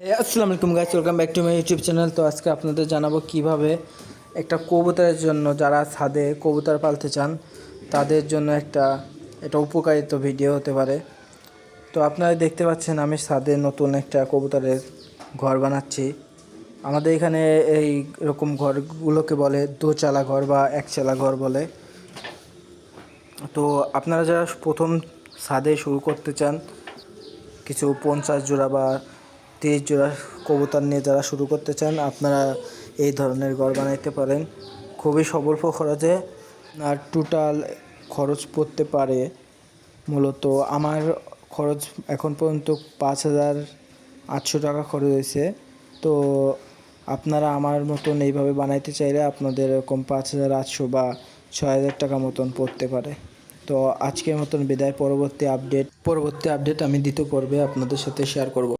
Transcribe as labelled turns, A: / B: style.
A: আসসালামু আলাইকুম guys welcome back to my YouTube channel তো আজকে আপনাদের জানাব কীভাবে একটা কবুতরের জন্য যারা ছাদে কবুতর পালতে চান, তাদের জন্য একটা এটা উপকারিত ভিডিও হতে পারে। তো আপনারা দেখতে পাচ্ছেন আমি ছাদে নতুন একটা কবুতরের ঘর বানাচ্ছি। আমাদের এখানে এই রকম ঘরগুলোকে বলে দোচালা ঘর বা একচালা ঘর বলে। তো আপনারা যারা প্রথম ছাদে শুরু করতে চান, কিছু পঞ্চাশ জোড়া বা তিরিশ জোড়া কবুতর নিয়ে যারা শুরু করতে চান, আপনারা এই ধরনের ঘর বানাইতে পারেন। খুবই স্বল্প খরচে আর টোটাল খরচ পড়তে পারে। মূলত আমার খরচ এখন পর্যন্ত পাঁচ হাজার আটশো টাকা খরচ হয়েছে। তো আপনারা আমার মতন এইভাবে বানাইতে চাইলে আপনাদের এরকম পাঁচ হাজার আটশো বা ছয় হাজার টাকা মতন পড়তে পারে। তো আজকের মতন বিদায়, পরবর্তী আপডেট পরবর্তী আপডেট আমি দিতে পর্বে আপনাদের সাথে শেয়ার করব।